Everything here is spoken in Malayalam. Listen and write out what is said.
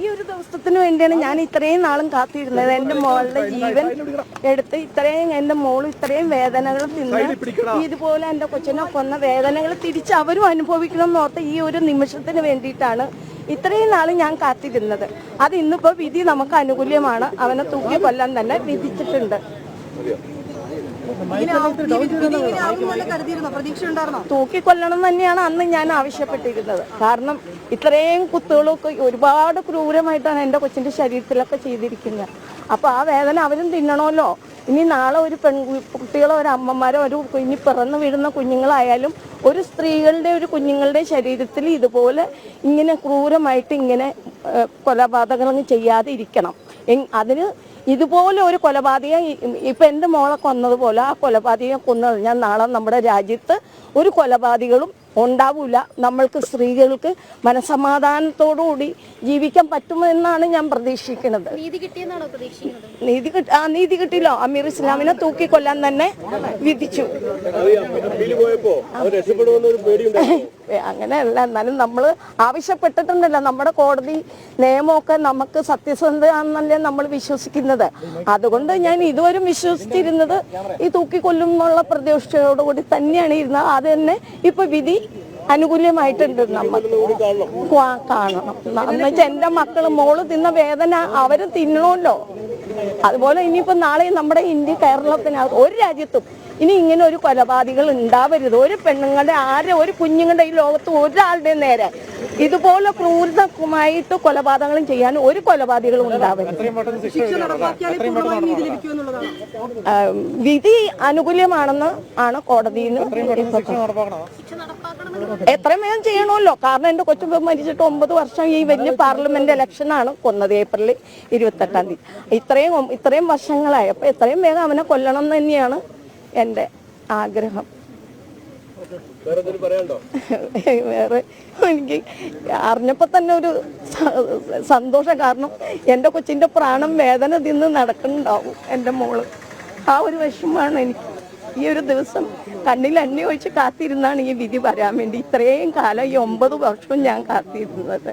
ഈ ഒരു ദിവസത്തിന് വേണ്ടിയാണ് ഞാൻ ഇത്രയും നാളും കാത്തിരുന്നത്. എന്റെ മോളുടെ ജീവൻ എടുത്ത് ഇത്രയും എന്റെ മോൾ ഇത്രയും വേദനകൾ തിന്ന് ഇതുപോലെ എന്റെ കൊച്ചിനെ കൊന്ന വേദനകൾ തിരിച്ച് അവരും അനുഭവിക്കണം എന്ന് ഓർത്ത് ഈ ഒരു നിമിഷത്തിന് വേണ്ടിയിട്ടാണ് ഇത്രയും നാൾ ഞാൻ കാത്തിരുന്നത്. അത് ഇന്നിപ്പോ വിധി നമുക്ക് അനുകൂല്യമാണ്. അവനെ തൂക്കി കൊല്ലാൻ തന്നെ വിധിച്ചിട്ടുണ്ട്. തൂക്കിക്കൊല്ലണം തന്നെയാണ് അന്ന് ഞാൻ ആവശ്യപ്പെട്ടിരുന്നത്. കാരണം ഇത്രയും കുത്തുകളൊക്കെ ഒരുപാട് ക്രൂരമായിട്ടാണ് എന്റെ കൊച്ചിന്റെ ശരീരത്തിലൊക്കെ ചെയ്തിരിക്കുന്നത്. അപ്പോൾ ആ വേദന അവരും തിന്നണമല്ലോ. ഇനി നാളെ ഒരു പെൺ കുട്ടികളോ ഒരു അമ്മമാരോ ഒരു ഇനി പിറന്നു വീഴുന്ന കുഞ്ഞുങ്ങളായാലും ഒരു സ്ത്രീകളുടെ ഒരു കുഞ്ഞുങ്ങളുടെ ശരീരത്തിൽ ഇതുപോലെ ഇങ്ങനെ ക്രൂരമായിട്ട് ഇങ്ങനെ കൊലപാതകങ്ങൾ ചെയ്യാതെ ഇരിക്കണം. അതിന് ഇതുപോലെ ഒരു കൊലപാതകം ഇപ്പം ഇപ്പൊ എന്റെ മോളെ കൊന്നതുപോലെ ആ കൊലപാതകം കൊന്നത് ഞാൻ നാളെ നമ്മുടെ രാജ്യത്ത് ഒരു കൊലപാതകളും ഉണ്ടാവില്ല നമ്മൾക്ക് സ്ത്രീകൾക്ക് മനസമാധാനത്തോടുകൂടി ജീവിക്കാൻ പറ്റുമെന്നാണ് ഞാൻ പ്രതീക്ഷിക്കുന്നത്. നീതി കിട്ടി ആ നീതി കിട്ടിയില്ലോ. അമീർ ഇസ്ലാമിനെ തൂക്കിക്കൊല്ലാൻ തന്നെ വിധിച്ചു. അങ്ങനെയല്ല. എന്നാലും നമ്മൾ ആവശ്യപ്പെട്ടിട്ടുണ്ടല്ലോ. നമ്മുടെ കോടതി നിയമമൊക്കെ നമുക്ക് സത്യസന്ധമാണെന്നല്ലേ നമ്മൾ വിശ്വസിക്കുന്നത്. അതുകൊണ്ട് ഞാൻ ഇതുവരും വിശ്വസിച്ചിരുന്നത് ഈ തൂക്കിക്കൊല്ലും എന്നുള്ള പ്രതീക്ഷയോടുകൂടി തന്നെയാണ് ഇരുന്നത്. അത് തന്നെ ഇപ്പൊ വിധി അനുകൂല്യമായിട്ടുണ്ട് നമ്മൾ കാണണം. എന്നുവെച്ചാൽ എന്റെ മക്കൾ മോൾ തിന്ന വേദന അവർ തിന്നണമല്ലോ അതുപോലെ ഇനിയിപ്പോ നാളെ നമ്മുടെ ഇന്ത്യ കേരളത്തിന് ഒരു രാജ്യത്തും ഇനി ഇങ്ങനെ ഒരു കൊലപാതകൾ ഉണ്ടാവരുത്. ഒരു പെണ്ണുങ്ങളുടെ ആരെ ഒരു കുഞ്ഞുങ്ങളുടെ ഈ ലോകത്ത് ഒരാളുടെ നേരെ ഇതുപോലെ ക്രൂരമായിട്ട് കൊലപാതകങ്ങളും ചെയ്യാൻ ഒരു കൊലപാതകളും ഉണ്ടാവരുത്. വിധി അനുകൂല്യമാണെന്ന് ആണ് കോടതിയിൽ നിന്ന് എത്രയും വേഗം ചെയ്യണമല്ലോ. കാരണം എന്റെ കൊച്ചു മരിച്ചിട്ട് ഒമ്പത് വർഷം ഈ വലിയ പാർലമെന്റ് ഇലക്ഷനാണ് കൊന്നത് ഏപ്രിൽ ഇരുപത്തെട്ടാം തീയതി. ഇത്രയും ഇത്രയും വർഷങ്ങളായി. അപ്പൊ എത്രയും വേഗം അവനെ കൊല്ലണം എന്ന് തന്നെയാണ് എന്റെ ആഗ്രഹം. വേറെ എനിക്ക് അറിഞ്ഞപ്പോ തന്നെ ഒരു സന്തോഷം. കാരണം എന്റെ കൊച്ചിന്റെ പ്രാണം വേദന തിന്ന് നടക്കുന്നുണ്ടാവും എന്റെ മോൾ. ആ ഒരു വിഷമമാണ് എനിക്ക്. ഈ ഒരു ദിവസം കണ്ണിൽ എണ്ണ ഒഴിച്ച് കാത്തിരുന്നാണ് ഈ വിധി വരാൻ വേണ്ടി. ഇത്രയും കാലം ഈ ഒമ്പത് വർഷവും ഞാൻ കാത്തിരുന്നത്.